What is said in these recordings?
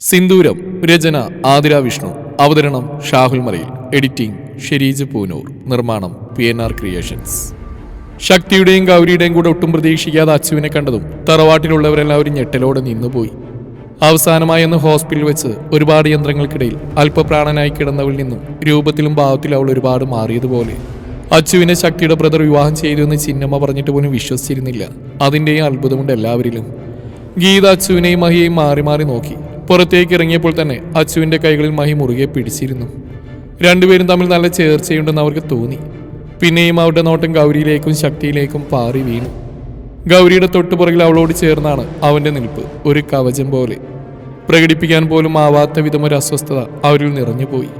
സിന്ദൂരം രചന ആതിര വിഷ്ണു. അവതരണം ഷാഹുൽ മറിയിൽ എഡിറ്റിംഗ് ഷെരീജ് പൂനൂർ. നിർമ്മാണം പി എൻ ആർ ക്രിയേഷൻസ്. ശക്തിയുടെയും ഗൗരിയുടെയും കൂടെ ഒട്ടും പ്രതീക്ഷിക്കാതെ അച്ചുവിനെ കണ്ടതും തറവാട്ടിലുള്ളവരെല്ലാവരും ഞെട്ടലോടെ നിന്നുപോയി. അവസാനമായി അന്ന് ഹോസ്പിറ്റലിൽ വെച്ച് ഒരുപാട് യന്ത്രങ്ങൾക്കിടയിൽ അല്പപ്രാണനായി കിടന്നവളിൽ നിന്നും രൂപത്തിലും ഭാവത്തിലും അവൾ ഒരുപാട് മാറിയതുപോലെ. അച്ചുവിനെ ശക്തിയുടെ ബ്രദർ വിവാഹം ചെയ്തു എന്ന് ചിന്നമ്മ പറഞ്ഞിട്ട് പോലും വിശ്വസിച്ചിരുന്നില്ല. അതിന്റെയും അത്ഭുതമുണ്ട് എല്ലാവരിലും ഗീത അച്ചുവിനെയും മഹിയെയും മാറി മാറി നോക്കി. പുറത്തേക്ക് ഇറങ്ങിയപ്പോൾ തന്നെ അച്ചുവിന്റെ കൈകളിൽ മഹി മുറുകെ പിടിച്ചിരുന്നു. രണ്ടുപേരും തമ്മിൽ നല്ല ചേർച്ചയുണ്ടെന്ന് അവർക്ക് തോന്നി. പിന്നെയും അവരുടെ നോട്ടം ഗൗരിയിലേക്കും ശക്തിയിലേക്കും പാറി വീണു. ഗൗരിയുടെ തൊട്ടുപുറകിൽ അവളോട് ചേർന്നാണ് അവന്റെ നിൽപ്പ് ഒരു കവചം പോലെ. പ്രകടിപ്പിക്കാൻ പോലും ആവാത്ത വിധം ഒരു അസ്വസ്ഥത അവരിൽ നിറഞ്ഞുപോയി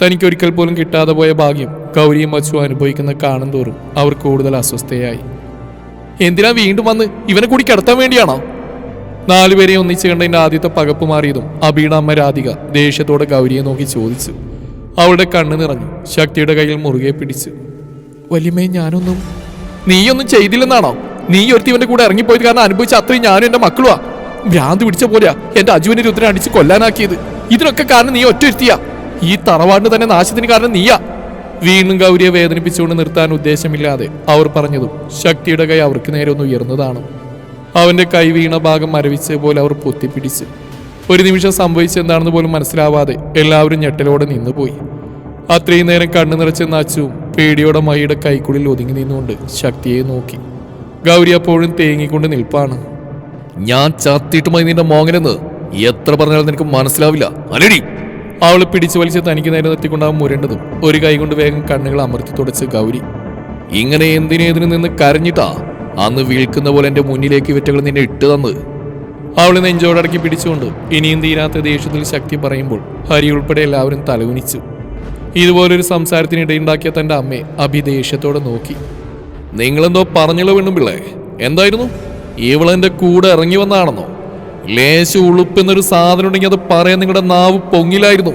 തനിക്കൊരിക്കൽ പോലും കിട്ടാതെ പോയ ഭാഗ്യം ഗൗരിയും അച്ചു അനുഭവിക്കുന്ന കാണും തോറും അവർ കൂടുതൽ അസ്വസ്ഥയായി. എന്തിനാ വീണ്ടും വന്ന് ഇവനെ കൂടി കിടത്താൻ വേണ്ടിയാണോ? നാലുപേരെ ഒന്നിച്ചു കണ്ടതിന്റെ ആദ്യത്തെ പകപ്പ് മാറിയതും അബിയുടെ അമ്മ രാധിക ദേഷ്യത്തോടെ ഗൗരിയെ നോക്കി ചോദിച്ചു. അവളുടെ കണ്ണ് നിറഞ്ഞു. ശക്തിയുടെ കയ്യിൽ മുറുകെ പിടിച്ചു. വലിയമ്മേ ഞാനൊന്നും നീയൊന്നും ചെയ്തില്ലെന്നാണോ? നീ ഒരുത്തിവന്റെ കൂടെ ഇറങ്ങിപ്പോയത് കാരണം അനുഭവിച്ച അത്രയും ഞാനും എന്റെ മക്കളുവാ. ഭ്രാന്ത് പിടിച്ച പോലെയാ എന്റെ അജുവിനെ രുദ്രനെ അടിച്ച് കൊല്ലാനാക്കിയത്. ഇതിനൊക്കെ കാരണം നീ ഒറ്റ ഒരുത്തിയാ. ഈ തറവാടിന് തന്നെ നാശത്തിന് കാരണം നീയാ. വീണ്ടും ഗൗരിയെ വേദനിപ്പിച്ചുകൊണ്ട് നിർത്താൻ ഉദ്ദേശമില്ലാതെ അവർ പറഞ്ഞതും ശക്തിയുടെ കൈ അവർക്ക് നേരെ ഒന്ന് ഉയർന്നതാണ്. അവന്റെ കൈ വീണ ഭാഗം മരവിച്ച പോലെ അവർ പൊത്തിപ്പിടിച്ചു. ഒരു നിമിഷം സംഭവിച്ചെന്താണെന്ന് പോലും മനസ്സിലാവാതെ എല്ലാവരും ഞെട്ടലോടെ നിന്നുപോയി. അത്രയും നേരം കണ്ണു നിറച്ചെന്ന അച്ചുവും പേടിയോടെ മൈയുടെ കൈക്കുള്ളിൽ ഒതുങ്ങി നിന്നുകൊണ്ട് ശക്തിയെ നോക്കി. ഗൗരി അപ്പോഴും തേങ്ങിക്കൊണ്ട് നിൽപ്പാണ്. ഞാൻ ചത്തിട്ട് മതി നിന്റെ മോങ്ങനെന്ന്. എത്ര പറഞ്ഞാലും നിനക്ക് മനസ്സിലാവില്ല. അലടി അവളെ പിടിച്ചു വലിച്ച് തനിക്ക് നേരെ നിർത്തിക്കൊണ്ടാവും മുരേണ്ടതും. ഒരു കൈ കൊണ്ട് വേഗം കണ്ണുകൾ അമർത്തി തുടച്ച് ഗൗരി. ഇങ്ങനെ എന്തിനേതിനു നിന്ന് കരഞ്ഞിട്ടാ? അന്ന് വീഴ്ക്കുന്ന പോലെ എന്റെ മുന്നിലേക്ക് വിറ്റകൾ നിന്നെ ഇട്ട് തന്ന്. അവൾ നെഞ്ചോടടക്കി പിടിച്ചുകൊണ്ട് ഇനിയും തീരാത്ത ദേഷ്യത്തിൽ ശക്തി പറയുമ്പോൾ ഹരി ഉൾപ്പെടെ എല്ലാവരും തലകുനിച്ചു. ഇതുപോലൊരു സംസാരത്തിനിടയുണ്ടാക്കിയ തന്റെ അമ്മയെ അഭിദേഷ്യത്തോടെ നോക്കി. നിങ്ങളെന്തോ പറഞ്ഞല്ലോ വീണ്ടും പിള്ളേ? എന്തായിരുന്നു? ഇവളെന്റെ കൂടെ ഇറങ്ങി വന്നാണെന്നോ? ലേശ ഉളുപ്പെന്നൊരു സാധനം ഉണ്ടെങ്കിൽ അത് പറയാൻ നിങ്ങളുടെ നാവ് പൊങ്ങിലായിരുന്നു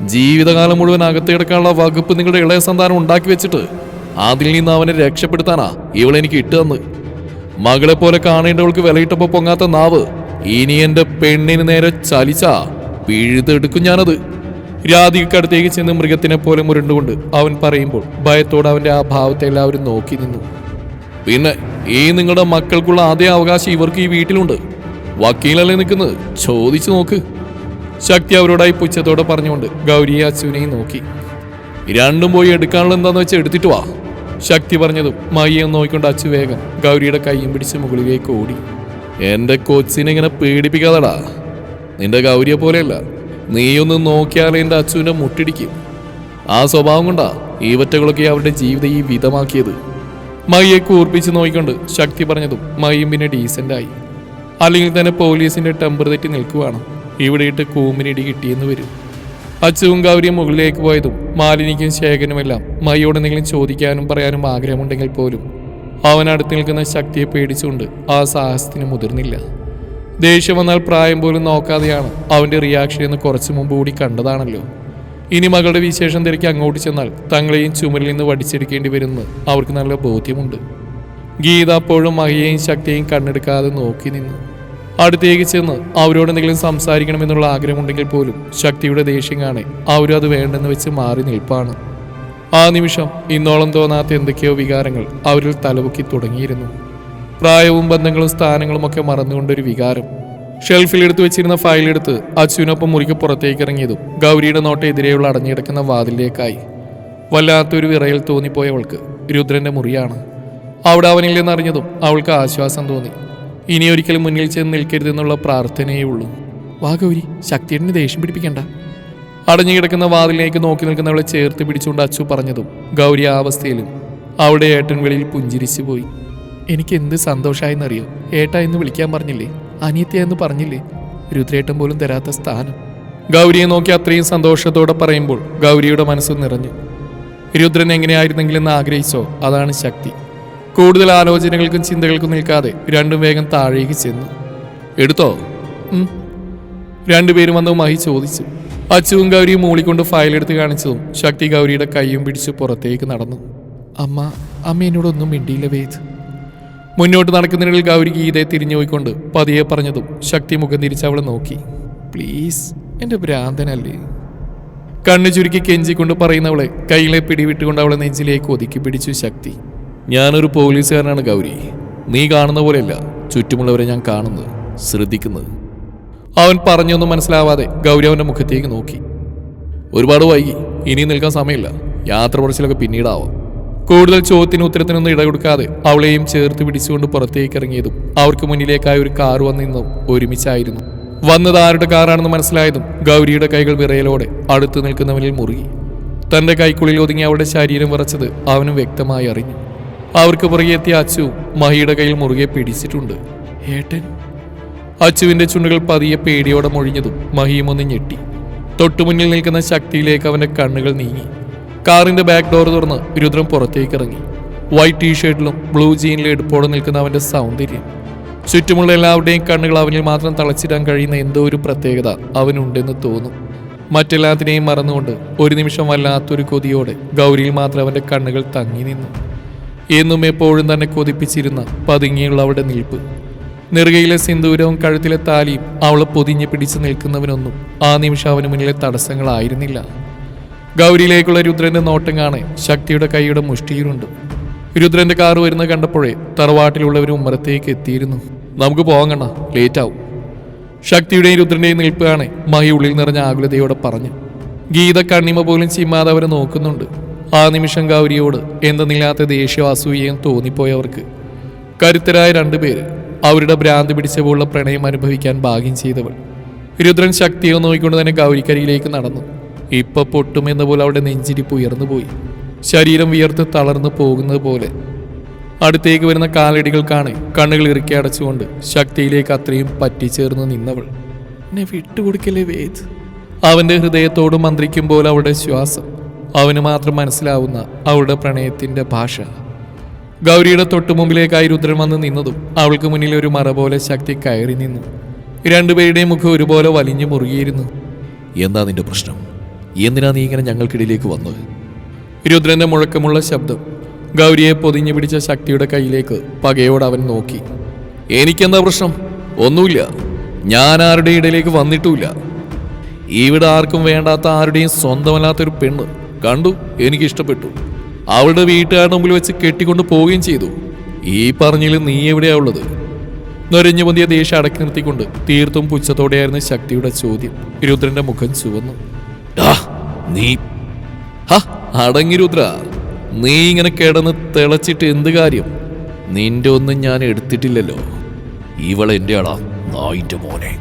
ജീവിതകാലം മുഴുവൻ അകത്ത് കിടക്കാനുള്ള വകുപ്പ് നിങ്ങളുടെ ഇളയ സന്താനം ഉണ്ടാക്കി വെച്ചിട്ട് അതിൽ നിന്ന് അവനെ രക്ഷപ്പെടുത്താനാ ഇവളെനിക്ക് ഇട്ടുതന്ന് മകളെ പോലെ കാണേണ്ടവൾക്ക് വിലയിട്ടപ്പോ പൊങ്ങാത്ത നാവ് ഇനി എന്റെ പെണ്ണിന് നേരെ ചലിച്ചാ പിഴുതെടുക്കും ഞാനത്. രാധികക്കടുത്തേക്ക് ചെന്ന് മൃഗത്തിനെ പോലെ മുരണ്ടുകൊണ്ട് അവൻ പറയുമ്പോൾ ഭയത്തോടെ അവന്റെ ആ ഭാവത്തെ എല്ലാവരും നോക്കി നിന്നു. പിന്നെ ഈ നിങ്ങളുടെ മക്കൾക്കുള്ള അതേ അവകാശം ഇവർക്ക് ഈ വീട്ടിലുണ്ട്. വക്കീലല്ലേ നിൽക്കുന്നത്? ചോദിച്ചു നോക്ക്. ശക്തി അവരോടായി പുച്ഛത്തോടെ പറഞ്ഞുകൊണ്ട് ഗൗരിയെ അച്ഛനെയും നോക്കി. രണ്ടും പോയി എടുക്കാനുള്ള എന്താന്ന് വെച്ചാൽ എടുത്തിട്ട് വാ. ശക്തി പറഞ്ഞതും മയ്യെ നോക്കിക്കൊണ്ട് അച്ചു വേഗം ഗൗരിയുടെ കൈയും പിടിച്ച് മുകളിലേക്ക് ഓടി. എന്റെ കൊച്ചിനെ ഇങ്ങനെ പേടിപ്പിക്കാതടാ. നിന്റെ ഗൗരിയെ പോലെയല്ല. നീയൊന്ന് നോക്കിയാൽ എന്റെ അച്ചുവിന്റെ മുട്ടിടിക്കും. ആ സ്വഭാവം കൊണ്ടാ ഈ ഈവറ്റകളൊക്കെ അവരുടെ ജീവിതം ഈ വിധമാക്കിയത്. മയ്യെ കൂർപ്പിച്ച് നോക്കിക്കൊണ്ട് ശക്തി പറഞ്ഞതും മയ്യും പിന്നെ ഡീസന്റായി അല്ലെങ്കിൽ തന്നെ പോലീസിന്റെ ടെമ്പർ തെറ്റി നിൽക്കുവാണ്. ഇവിടെ ഇട്ട് കിട്ടിയെന്ന് വരും. അച്ചുവും ഗൗരിയും മുകളിലേക്ക് പോയതും മാലിനിക്കും ശേഖരനുമെല്ലാം മയ്യോട് എന്തെങ്കിലും ചോദിക്കാനും പറയാനും ആഗ്രഹമുണ്ടെങ്കിൽ പോലും അവൻ അടുത്ത് നിൽക്കുന്ന ശക്തിയെ പേടിച്ചുകൊണ്ട് ആ സാഹസത്തിന് മുതിർന്നില്ല. ദേഷ്യം വന്നാൽ പ്രായം പോലും നോക്കാതെയാണ് അവന്റെ റിയാക്ഷൻ എന്ന് കുറച്ചു മുമ്പ് കൂടി കണ്ടതാണല്ലോ. ഇനി മകളുടെ വിശേഷം തിരക്കി അങ്ങോട്ട് ചെന്നാൽ തങ്ങളെയും ചുമരിൽ നിന്ന് വടിച്ചെടുക്കേണ്ടി വരുമെന്ന് അവർക്ക് നല്ല ബോധ്യമുണ്ട്. ഗീത അപ്പോഴും മഹിയെയും ശക്തിയെയും കണ്ണെടുക്കാതെ നോക്കി നിന്നു. അടുത്തേക്ക് ചെന്ന് അവരോട് എന്തെങ്കിലും സംസാരിക്കണം സംസാരിക്കണമെന്നുള്ള ആഗ്രഹമുണ്ടെങ്കിൽ പോലും ശക്തിയുടെ ദേഷ്യം കാണെ. അവരും അത് വേണ്ടെന്ന് വെച്ച് മാറി നിൽപ്പാണ്. ആ നിമിഷം ഇന്നോളം തോന്നാത്ത എന്തൊക്കെയോ വികാരങ്ങൾ അവരിൽ തലപൊക്കി തുടങ്ങിയിരുന്നു. പ്രായവും ബന്ധങ്ങളും സ്ഥാനങ്ങളും ഒക്കെ മറന്നുകൊണ്ടൊരു വികാരം. ഷെൽഫിൽ എടുത്തു വെച്ചിരുന്ന ഫയലെടുത്ത് അച്യുവിനൊപ്പം മുറിക്ക് പുറത്തേക്ക് ഇറങ്ങിയതും ഗൗരിയുടെ നോട്ട എതിരെയുള്ള അടഞ്ഞിടക്കുന്ന വാതിലേക്കായി വല്ലാത്തൊരു വിറയിൽ തോന്നിപ്പോയവൾക്ക് രുദ്രന്റെ മുറിയാണ്. അവിടെ അവനില്ലെന്നറിഞ്ഞതും അവൾക്ക് ആശ്വാസം തോന്നി. ഇനി ഒരിക്കലും മുന്നിൽ ചെന്ന് നിൽക്കരുതെന്നുള്ള പ്രാർത്ഥനയേ ഉള്ളൂ വാ ഗൗരി ശക്തിയുടെ ദേഷ്യം പിടിപ്പിക്കണ്ട. അടഞ്ഞു കിടക്കുന്ന വാതിലിലേക്ക് നോക്കി നിൽക്കുന്നവളെ ചേർത്ത് പിടിച്ചുകൊണ്ട് അച്ചു പറഞ്ഞതും ഗൗരി ആ അവസ്ഥയിലും അവിടെ ഏട്ടൻ വെളിയിൽ പുഞ്ചിരിച്ചു പോയി. എനിക്ക് എന്ത് സന്തോഷമായെന്നറിയോ ഏട്ട എന്ന് വിളിക്കാൻ പറഞ്ഞില്ലേ? അനിയത്തി എന്ന് പറഞ്ഞില്ലേ? രുദ്രേട്ടൻ പോലും തരാത്ത സ്ഥാനം. ഗൗരിയെ നോക്കി അത്രയും സന്തോഷത്തോടെ പറയുമ്പോൾ ഗൗരിയുടെ മനസ്സ് നിറഞ്ഞു. രുദ്രൻ എങ്ങനെയായിരുന്നെങ്കിലെന്ന് ആഗ്രഹിച്ചോ? അതാണ് ശക്തി. കൂടുതൽ ആലോചനകൾക്കും ചിന്തകൾക്കും നിൽക്കാതെ രണ്ടും വേഗം താഴേക്ക് ചെന്നു. എടുത്തോ. രണ്ടുപേരും വന്ന് മഹി ചോദിച്ചു. അച്ചുവും ഗൗരിയും മൂളിക്കൊണ്ട് ഫയലെടുത്ത് കാണിച്ചതും ശക്തി ഗൗരിയുടെ കൈയും പിടിച്ച് പുറത്തേക്ക് നടന്നു. അമ്മ അമ്മ എന്നോടൊന്നും മിണ്ടിയില്ല വേദ്. മുന്നോട്ട് നടക്കുന്നതിനിടയിൽ ഗൗരി ഗീതയെ തിരിഞ്ഞു പോയിക്കൊണ്ട് പതിയെ പറഞ്ഞതും ശക്തി മുഖം തിരിച്ച് അവളെ നോക്കി. പ്ലീസ് എന്റെ ഭ്രാന്തനല്ലേ? കണ്ണു ചുരുക്കി കെഞ്ചിക്കൊണ്ട് പറയുന്നവളെ കയ്യിലെ പിടിവിട്ടുകൊണ്ട് അവളെ നെഞ്ചിലേക്ക് ഒതുക്കി പിടിച്ചു ശക്തി. ഞാനൊരു പോലീസുകാരനാണ് ഗൗരി. നീ കാണുന്ന പോലെയല്ല ചുറ്റുമുള്ളവരെ ഞാൻ കാണുന്നത് ശ്രദ്ധിക്കുന്നത്. അവൻ പറഞ്ഞൊന്നും മനസ്സിലാവാതെ ഗൗരി അവന്റെ മുഖത്തേക്ക് നോക്കി. ഒരുപാട് വൈകി ഇനി നിൽക്കാൻ സമയമില്ല. യാത്ര പറച്ചിലൊക്കെ പിന്നീടാവാം. കൂടുതൽ ചോദ്യത്തിന് ഉത്തരത്തിനൊന്നും ഇടകൊടുക്കാതെ അവളെയും ചേർത്ത് പിടിച്ചുകൊണ്ട് പുറത്തേക്ക് ഇറങ്ങിയതും അവർക്ക് മുന്നിലേക്കായി ഒരു കാർ വന്നിരുന്നതും ഒരുമിച്ചായിരുന്നു. വന്നത് ആരുടെ കാറാണെന്ന് മനസ്സിലായതും ഗൗരിയുടെ കൈകൾ വിറയലോടെ അടുത്ത് നിൽക്കുന്നവനിൽ മുറുകി. തന്റെ കൈക്കുള്ളിൽ ഒതുങ്ങി അവളുടെ ശരീരം വിറച്ചത് അവനും വ്യക്തമായി അറിഞ്ഞു. അവർക്ക് പുറകെ എത്തിയ അച്ചു മഹിയുടെ കയ്യിൽ മുറുകെ പിടിച്ചിട്ടുണ്ട്. ഏട്ടൻ. അച്ചുവിന്റെ ചുണ്ടുകൾ പതിയെ പേടിയോടെ മൊഴിഞ്ഞതും മഹിയും ഒന്ന് ഞെട്ടി. തൊട്ടുമുന്നിൽ നിൽക്കുന്ന ശക്തിയിലേക്ക് അവന്റെ കണ്ണുകൾ നീങ്ങി. കാറിന്റെ ബാക്ക് ഡോർ തുറന്ന് രുദ്രം പുറത്തേക്ക് ഇറങ്ങി വൈറ്റ് ടീഷർട്ടിലും ബ്ലൂ ജീനിലും എടുപ്പോടെ നിൽക്കുന്ന അവന്റെ സൗന്ദര്യം. ചുറ്റുമുള്ള എല്ലാവരുടെയും കണ്ണുകൾ അവനിൽ മാത്രം തളച്ചിടാൻ കഴിയുന്ന എന്തോ ഒരു പ്രത്യേകത അവനുണ്ടെന്ന് തോന്നും. മറ്റെല്ലാത്തിനെയും മറന്നുകൊണ്ട് ഒരു നിമിഷം വല്ലാത്തൊരു കൊതിയോടെ ഗൗരിയിൽ മാത്രം അവന്റെ കണ്ണുകൾ തങ്ങി നിന്നു. എന്നും എപ്പോഴും തന്നെ കൊതിപ്പിച്ചിരുന്ന പതുങ്ങിയുള്ള അവളുടെ നിൽപ്പ്. നെറുകയിലെ സിന്ദൂരവും കഴുത്തിലെ താലിയും അവളെ പൊതിഞ്ഞ് പിടിച്ചു നിൽക്കുന്നവനൊന്നും ആ നിമിഷം അവന് മുന്നിലെ തടസ്സങ്ങളായിരുന്നില്ല. ഗൗരിയിലേക്കുള്ള രുദ്രന്റെ നോട്ടം കാണെ ശക്തിയുടെ കൈയുടെ മുഷ്ടിയിലുണ്ട്. രുദ്രന്റെ കാറ് വരുന്നത് കണ്ടപ്പോഴേ തറവാട്ടിലുള്ളവരും ഉമ്മറത്തേക്ക് എത്തിയിരുന്നു. നമുക്ക് പോകാൻ കണ്ണ ലേറ്റ് ആവും ശക്തിയുടെയും രുദ്രന്റെയും നിൽപ്പ് കാണെ മഹി ഉള്ളിൽ നിറഞ്ഞ ആകുലതയോടെ പറഞ്ഞു. ഗീത കണ്ണിമ പോലും ചിമ്മാതെ അവരെ നോക്കുന്നുണ്ട്. ആ നിമിഷം ഗൗരിയോട് എന്തെന്നില്ലാത്ത ദേഷ്യ അസൂയയും തോന്നിപ്പോയവർക്ക് കരുത്തരായ രണ്ടുപേര് അവരുടെ ഭ്രാന്ത് പിടിച്ച പോലുള്ള പ്രണയം അനുഭവിക്കാൻ ഭാഗ്യം ചെയ്തവൾ. രുദ്രൻ ശക്തിയെ നോക്കിക്കൊണ്ട് തന്നെ ഗൗരിക്കരിയിലേക്ക് നടന്നു. ഇപ്പൊ പൊട്ടുമെന്ന പോലെ അവിടെ നെഞ്ചിരിപ്പ് ഉയർന്നുപോയി ശരീരം വിയർത്ത് തളർന്നു പോകുന്നത് പോലെ. അടുത്തേക്ക് വരുന്ന കാലടികൾക്കാണ് കാണെ കണ്ണുകൾ ഇറുക്കി അടച്ചുകൊണ്ട് ശക്തിയിലേക്ക് അത്രയും പറ്റിച്ചേർന്ന് നിന്നവൾ. എന്നെ വിട്ടുകൊടുക്കലേ വേദ്? അവന്റെ ഹൃദയത്തോട് മന്ത്രിക്കും പോലെ അവളുടെ ശ്വാസം അവന് മാത്രം മനസ്സിലാവുന്ന അവളുടെ പ്രണയത്തിന്റെ ഭാഷ. ഗൗരിയുടെ തൊട്ടുമുമ്പിലേക്കായി രുദ്രൻ വന്ന് നിന്നതും അവൾക്ക് മുന്നിൽ ഒരു മറ പോലെ ശക്തി കയറി നിന്നു. രണ്ടുപേരുടെയും മുഖം ഒരുപോലെ വലിഞ്ഞു മുറുകിയിരുന്നു. എന്താ നിന്റെ പ്രശ്നം? എന്തിനാ നീ ഇങ്ങനെ ഞങ്ങൾക്കിടയിലേക്ക് വന്നത്? രുദ്രന്റെ മുഴക്കമുള്ള ശബ്ദം ഗൗരിയെ പൊതിഞ്ഞു പിടിച്ച ശക്തിയുടെ കയ്യിലേക്ക് പകയോട് അവൻ നോക്കി. എനിക്കെന്താ പ്രശ്നം? ഒന്നുമില്ല. ഞാൻ ആരുടെ ഇടയിലേക്ക് വന്നിട്ടുമില്ല. ഇവിടെ ആർക്കും വേണ്ടാത്ത ആരുടെയും സ്വന്തമല്ലാത്തൊരു പെണ്ണ്. കണ്ടു എനിക്ക് ഇഷ്ടപ്പെട്ടു അവളുടെ വീട്ടുകാരുടെ മുമ്പിൽ വെച്ച് കെട്ടിക്കൊണ്ട് പോവുകയും ചെയ്തു. ഈ പറഞ്ഞിൽ നീ എവിടെയാ ഉള്ളത്? നൊരഞ്ഞു പൊന്തിയ ദേഷ്യം അടക്കി നിർത്തിക്കൊണ്ട് തീർത്തും പുച്ഛത്തോടെയായിരുന്നു ശക്തിയുടെ ചോദ്യം. രുദ്രന്റെ മുഖം ചുവന്നു. നീ അടങ്ങി രുദ്ര. നീ ഇങ്ങനെ കിടന്ന് തിളച്ചിട്ട് എന്ത് കാര്യം? നിന്റെ ഒന്നും ഞാൻ എടുത്തിട്ടില്ലല്ലോ. ഇവളെന്റെ ആളാ നായിന്റെ മോനെ.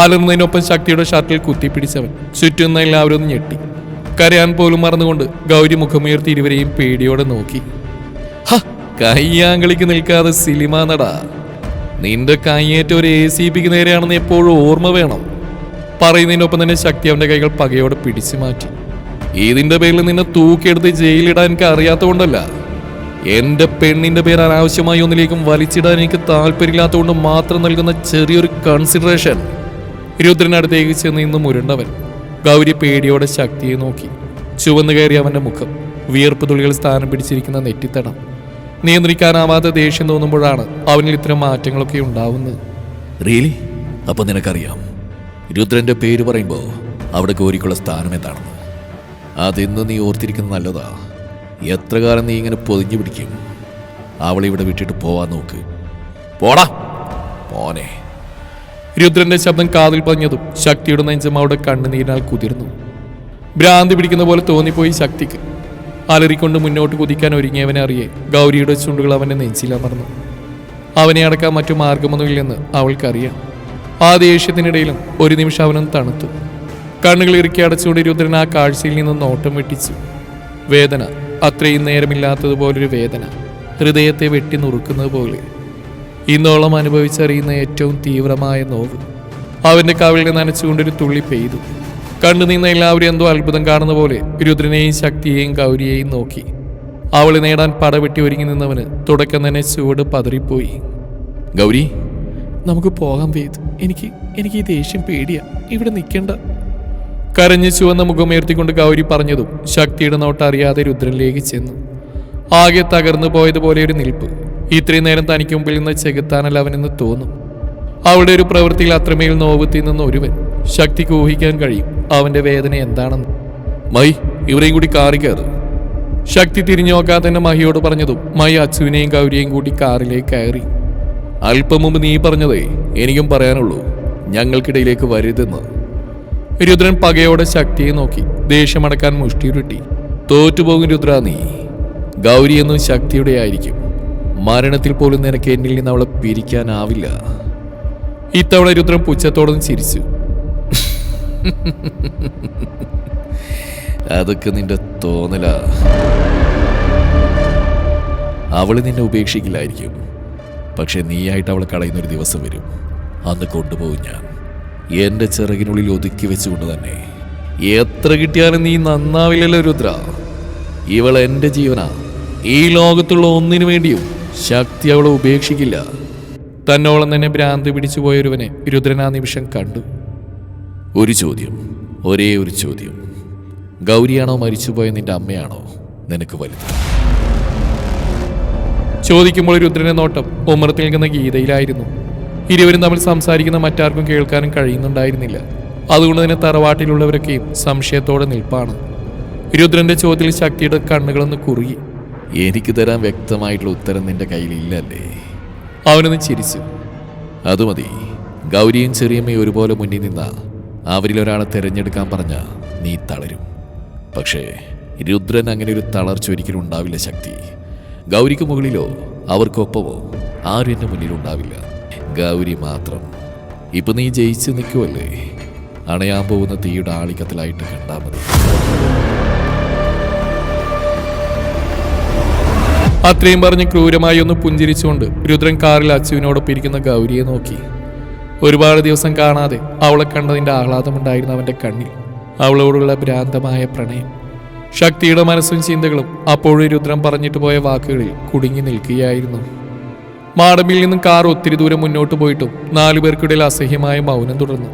അലർന്നതിനൊപ്പം ശക്തിയുടെ ഷർട്ടിൽ കുത്തിപ്പിടിച്ചവൻ ചുറ്റുന്ന എല്ലാവരും ഞെട്ടി. കരയാൻ പോലും മറന്നുകൊണ്ട് ഗൗരി മുഖമുയർത്തി ഇരുവരെയും പേടിയോടെ നോക്കി. ഹ കയ്യാങ്കളിക്ക് നിൽക്കാതെ സിനിമ നടാ. നിന്റെ കയ്യേറ്റ ഒരു എ സി പിക്ക് നേരെയാണെന്ന് എപ്പോഴും ഓർമ്മ വേണം. പറയുന്നതിനൊപ്പം തന്നെ ശക്തി അവന്റെ കൈകൾ പകയോടെ പിടിച്ചു മാറ്റി. ഇതിന്റെ പേരിൽ നിന്നെ തൂക്കിയെടുത്ത് ജയിലിടാൻ എനിക്ക് അറിയാത്തതുകൊണ്ടല്ല. എന്റെ പെണ്ണിന്റെ പേര് അനാവശ്യമായി ഒന്നിലേക്കും വലിച്ചിടാൻ എനിക്ക് താല്പര്യമില്ലാത്തതുകൊണ്ട് മാത്രം നൽകുന്ന ചെറിയൊരു കൺസിഡറേഷൻ രുദ്രനടുത്തേക്ക് ചെന്ന് ഇന്ന് മുരണ്ടവൻ. ഗൗരി പേടിയോടെ ശക്തിയെ നോക്കി. ചുവന്നു കയറി അവന്റെ മുഖം. വിയർപ്പ് തുള്ളികൾ സ്ഥാനം പിടിച്ചിരിക്കുന്ന നെറ്റിത്തടം. നിയന്ത്രിക്കാനാവാത്ത ദേഷ്യം തോന്നുമ്പോഴാണ് അവനിൽ ഇത്തരം മാറ്റങ്ങളൊക്കെ ഉണ്ടാവുന്നത്. റിയലി അപ്പൊ നിനക്കറിയാം. രുദ്രന്റെ പേര് പറയുമ്പോൾ അവിടെ ഗൗരിക്കുള്ള സ്ഥാനം എന്താണെന്ന്. അതെന്ന് നീ ഓർത്തിരിക്കുന്നത് നല്ലതാ. എത്ര കാലം നീ ഇങ്ങനെ പൊതിഞ്ഞു പിടിക്കും. അവളെ ഇവിടെ വിട്ടിട്ട് പോവാൻ നോക്ക്. പോടാ. പോനെ. രുദ്രന്റെ ശബ്ദം കാതിൽ പതിഞ്ഞതും ശക്തിയുടെ നെഞ്ചം അവിടെ കണ്ണുനീരിനാൽ കുതിർന്നു. ഭ്രാന്തി പിടിക്കുന്ന പോലെ തോന്നിപ്പോയി ശക്തിക്ക്. അലറിക്കൊണ്ട് മുന്നോട്ട് കുതിക്കാൻ ഒരുങ്ങിയവനെ അറിയെ ഗൗരിയുടെ ചുണ്ടുകൾ അവന്റെ നെഞ്ചിലമർന്നു അവനെ അടക്കാൻ മറ്റു മാർഗമൊന്നുമില്ലെന്ന് അവൾക്കറിയാം. ആ ദേഷ്യത്തിനിടയിലും ഒരു നിമിഷം അവനും തണുത്തു. കണ്ണുകൾ ഇറുക്കി അടച്ചുകൊണ്ട് രുദ്രൻ ആ കാഴ്ചയിൽ നിന്ന് നോട്ടം വെട്ടിച്ചു. വേദന അത്രയും നേരമില്ലാത്തതുപോലൊരു വേദന. ഹൃദയത്തെ വെട്ടി നുറുക്കുന്നത് പോലെ. ഇന്നോളം അനുഭവിച്ചറിയുന്ന ഏറ്റവും തീവ്രമായ നോവ്. അവന്റെ കവിളിനെ നനച്ചുകൊണ്ടൊരു തുള്ളി പെയ്തു. കണ്ടു നിന്ന എല്ലാവരും എന്തോ അത്ഭുതം കാണുന്ന പോലെ രുദ്രനെയും ശക്തിയെയും ഗൗരിയെയും നോക്കി. അവൾ നേടാൻ പടവെട്ടി ഒരുങ്ങി നിന്നവന് തുടക്കം തന്നെ ചുവട് പതറിപ്പോയി. ഗൗരി നമുക്ക് പോകാൻ വേദ്. എനിക്ക് എനിക്ക് ഈ ദേഷ്യം പേടിയാ. ഇവിടെ നിൽക്കണ്ട. കരഞ്ഞു ചുവന്ന മുഖമുയർത്തിക്കൊണ്ട് ഗൗരി പറഞ്ഞതും ശക്തിയുടെ നോട്ടറിയാതെ രുദ്രനിലേക്ക് ചെന്നു. ആകെ തകർന്നു പോയതുപോലെ ഒരു നിൽപ്പ്. ഇത്രയും നേരം തനിക്ക് മുമ്പിൽ നിന്ന് ചെകുത്താനല്ല അവനെന്ന് തോന്നും. അവളുടെ ഒരു പ്രവൃത്തിയിൽ അത്രമേൽ നോവ് തിന്നുന്ന ഒരുവൻ ശക്തിക്ക് ഊഹിക്കാൻ കഴിയും അവന്റെ വേദന എന്താണെന്ന്. മൈ ഇവരെയും കൂടി കാറി കയറ് ശക്തി തിരിഞ്ഞു നോക്കാതെ തന്നെ മഹിയോട് പറഞ്ഞതും മൈ അച്ചുവിനെയും കൗരിയെയും കൂടി കാറിലേക്ക് കയറി. അല്പം മുമ്പ് നീ പറഞ്ഞതേ എനിക്കും പറയാനുള്ളൂ. ഞങ്ങൾക്കിടയിലേക്ക് വരുതെന്ന് രുദ്രൻ പകയോടെ ശക്തിയെ നോക്കി ദേഷ്യമടക്കാൻ മുഷ്ടിയുരുട്ടി തോറ്റുപോകും രുദ്ര നീ. ഗൗരിയെന്നും ശക്തിയുടെ ആയിരിക്കും മരണത്തിൽ പോലും നിനക്ക് എന്നിൽ നിന്ന് അവളെ പിരിക്കാനാവില്ല. ഇത്തവണ രുദ്രൻ പുച്ഛത്തോടൊന്നും ചിരിച്ചു. അതൊക്കെ നിന്റെ തോന്നല. അവൾ നിന്നെ ഉപേക്ഷിക്കില്ലായിരിക്കും. പക്ഷെ നീയായിട്ട് അവളെ കളയുന്നൊരു ദിവസം വരും. അന്ന് കൊണ്ടുപോകും ഞാൻ. എന്റെ ചിറകിനുള്ളിൽ ഒതുക്കി വെച്ചുകൊണ്ട് തന്നെ. എത്ര കിട്ടിയാലും നീ നന്നാവില്ലല്ലോ രുദ്ര. ഇവൾ എന്റെ ജീവനാ. ഈ ലോകത്തുള്ള ഒന്നിനു വേണ്ടിയും ശക്തി അവളെ ഉപേക്ഷിക്കില്ല. തന്നോളം തന്നെ ഭ്രാന്ത് പിടിച്ചു പോയൊരുവനെ രുദ്രൻ ആ നിമിഷം കണ്ടു. ഒരു ചോദ്യം ഒരേ ഒരു ചോദ്യം. ഗൗരിയാണോ മരിച്ചുപോയ നിന്റെ അമ്മയാണോ? നിനക്ക് വലുത്. ചോദിക്കുമ്പോൾ രുദ്രന്റെ നോട്ടം ഉമ്മറത്തിൽ നിൽക്കുന്ന ഗീതയിലായിരുന്നു. ഇരുവരും തമ്മിൽ സംസാരിക്കുന്ന മറ്റാർക്കും കേൾക്കാനും കഴിയുന്നുണ്ടായിരുന്നില്ല. അതുകൊണ്ട് തന്നെ തറവാട്ടിലുള്ളവരൊക്കെയും സംശയത്തോടെ നിൽപ്പാണ്. രുദ്രന്റെ ചോദ്യത്തിൽ ശക്തിയുടെ കണ്ണുകളൊന്ന് കുറുകി. എനിക്ക് തരാൻ വ്യക്തമായിട്ടുള്ള ഉത്തരം നിന്റെ കയ്യിലില്ലല്ലേ? അവനൊന്ന് ചിരിച്ചു. അത് മതി. ഗൗരിയും ചെറിയമ്മയും ഒരുപോലെ മുന്നിൽ നിന്ന അവരിലൊരാളെ തിരഞ്ഞെടുക്കാൻ പറഞ്ഞ നീ തളരും. പക്ഷേ രുദ്രൻ അങ്ങനെ ഒരു തളർച്ച ഒരിക്കലും ഉണ്ടാവില്ല ശക്തി. ഗൗരിക്ക് മുകളിലോ അവർക്കൊപ്പമോ ആരും എന്റെ മുന്നിൽ ഉണ്ടാവില്ല. ഗൗരി മാത്രം. ഇപ്പൊ നീ ജയിച്ച് നിൽക്കുമല്ലേ അണയാൻ പോകുന്ന തീയുടെ ആളിക്കത്തിലായിട്ട് കണ്ടാൽ മതി. അത്രയും പറഞ്ഞ് ക്രൂരമായി ഒന്ന് പുഞ്ചിരിച്ചുകൊണ്ട് രുദ്രൻ കാറിൽ അച്ചുവിനോടൊപ്പം ഇരിക്കുന്ന ഗൗരിയെ നോക്കി. ഒരുപാട് ദിവസം കാണാതെ അവളെ കണ്ടതിന്റെ ആഹ്ലാദമുണ്ടായിരുന്നു അവന്റെ കണ്ണിൽ. അവളോടുള്ള ഭ്രാന്തമായ പ്രണയം. ശക്തിയുടെ മനസ്സും ചിന്തകളും അപ്പോഴും രുദ്രൻ പറഞ്ഞിട്ട് പോയ വാക്കുകളിൽ കുടുങ്ങി നിൽക്കുകയായിരുന്നു. മാടമ്പിൽ നിന്നും കാർ ഒത്തിരി ദൂരം മുന്നോട്ട് പോയിട്ടും നാലുപേർക്കിടയിൽ അസഹ്യമായ മൗനം തുടർന്നു.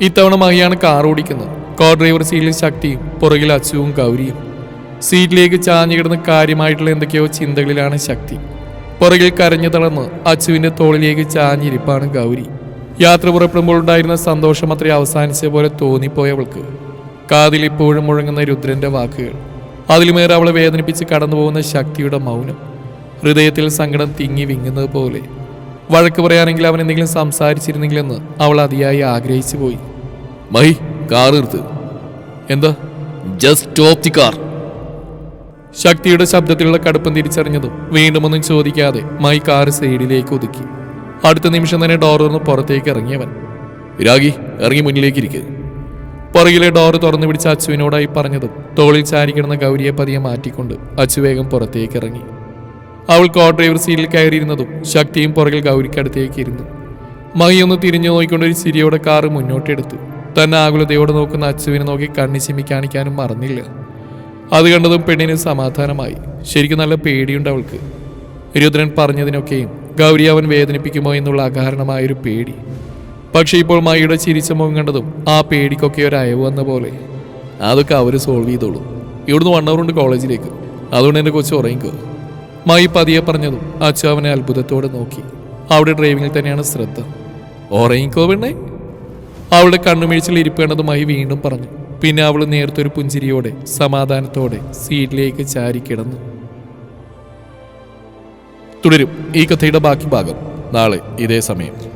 ഇത്തവണ മഹിയാണ് കാർ ഓടിക്കുന്നത്. കോ ഡ്രൈവർ സീലിൽ ശക്തിയും പുറകിൽ അച്ചുവും ഗൗരിയും. സീറ്റിലേക്ക് ചാഞ്ഞു കിടന്ന് കാര്യമായിട്ടുള്ള എന്തൊക്കെയോ ചിന്തകളിലാണ് ശക്തി. പുറകിൽ കരഞ്ഞു തളർന്ന് അച്ചുവിന്റെ തോളിലേക്ക് ചാഞ്ഞിരിപ്പാണ് ഗൗരി. യാത്ര പുറപ്പെടുമ്പോൾ ഉണ്ടായിരുന്ന സന്തോഷം അത്ര അവസാനിച്ച പോലെ തോന്നിപ്പോയവൾക്ക്. കാതിൽ ഇപ്പോഴും മുഴങ്ങുന്ന രുദ്രന്റെ വാക്കുകൾ. അതിലുമേറെ അവളെ വേദനിപ്പിച്ച് കടന്നുപോകുന്ന ശക്തിയുടെ മൗനം. ഹൃദയത്തിൽ സങ്കടം തിങ്ങി വിങ്ങുന്നത് പോലെ. വഴക്ക് പറയാനെങ്കിൽ അവൻ എന്തെങ്കിലും സംസാരിച്ചിരുന്നെങ്കിലെന്ന് അവൾ അതിയായി ആഗ്രഹിച്ചു പോയി മൈ കാർ നിർത്ത് എന്താ? ജസ്റ്റ് സ്റ്റോപ്പ് ദി കാർ ശക്തിയുടെ ശബ്ദത്തിലുള്ള കടുപ്പം തിരിച്ചറിഞ്ഞതും വീണ്ടുമൊന്നും ചോദിക്കാതെ മൈ കാർ സൈഡിലേക്ക് ഒതുക്കി. അടുത്ത നിമിഷം തന്നെ തുറന്ന് പുറത്തേക്ക് ഇറങ്ങിയവൻ രാഗി ഇറങ്ങി മുന്നിലേക്ക് ഇരിക്കുക പുറകിലെ ഡോർ തുറന്നു പിടിച്ച അച്ചുവിനോടായി പറഞ്ഞതും തോളിൽ ചാരിക്കിടന്ന ഗൗരിയെ പതിയെ മാറ്റിക്കൊണ്ട് അച്ചു വേഗം പുറത്തേക്ക് ഇറങ്ങി. അവൾ കോ ഡ്രൈവർ സീറ്റിൽ കയറിയിരുന്നതും ശക്തിയും പുറകിൽ ഗൗരിക്കടുത്തേക്ക് ഇരുന്നു. മൈ ഒന്ന് തിരിഞ്ഞു നോക്കിക്കൊണ്ട് ഒരു ചിരിയോടെ കാറ് മുന്നോട്ടെടുത്തു. തന്നെ ആകുലതയോടെ നോക്കുന്ന അച്ചുവിനെ നോക്കി കണ്ണി ചിമ്മി കാണിക്കാനും മറന്നില്ല. അത് കണ്ടതും പെണ്ണിന് സമാധാനമായി. ശരിക്കും നല്ല പേടിയുണ്ട് അവൾക്ക്. രുദ്രൻ പറഞ്ഞതിനൊക്കെയും ഗൗരി അവൻ വേദനിപ്പിക്കുമോ എന്നുള്ള അകാരണമായൊരു പേടി. പക്ഷേ ഇപ്പോൾ മായിയുടെ ചിരിച്ച മുഖം കണ്ടതും ആ പേടിക്കൊക്കെ ഒരു അയവ് വന്ന പോലെ. അതൊക്കെ അവർ സോൾവ് ചെയ്തോളൂ. ഇവിടുന്ന് വൺ അവർ ഉണ്ട് കോളേജിലേക്ക്. അതുകൊണ്ട് എന്റെ കൊച്ചു ഉറങ്ങിക്കോ മായി പതിയെ പറഞ്ഞതും അച്ഛൻ അവനെ അത്ഭുതത്തോടെ നോക്കി. അവിടെ ഡ്രൈവിങ്ങിൽ തന്നെയാണ് ശ്രദ്ധ. ഉറങ്ങിക്കോ പെണ്ണേ? അവളുടെ കണ്ണുമിഴിച്ചിൽ ഇരിപ്പേണ്ടതുമായി വീണ്ടും പറഞ്ഞു. പിന്നെ അവൾ നേരത്തെ ഒരു പുഞ്ചിരിയോടെ സമാധാനത്തോടെ സീറ്റിലേക്ക് ചാരി കിടന്നു. തുടരും ഈ കഥയുടെ ബാക്കി ഭാഗം നാളെ ഇതേ സമയം.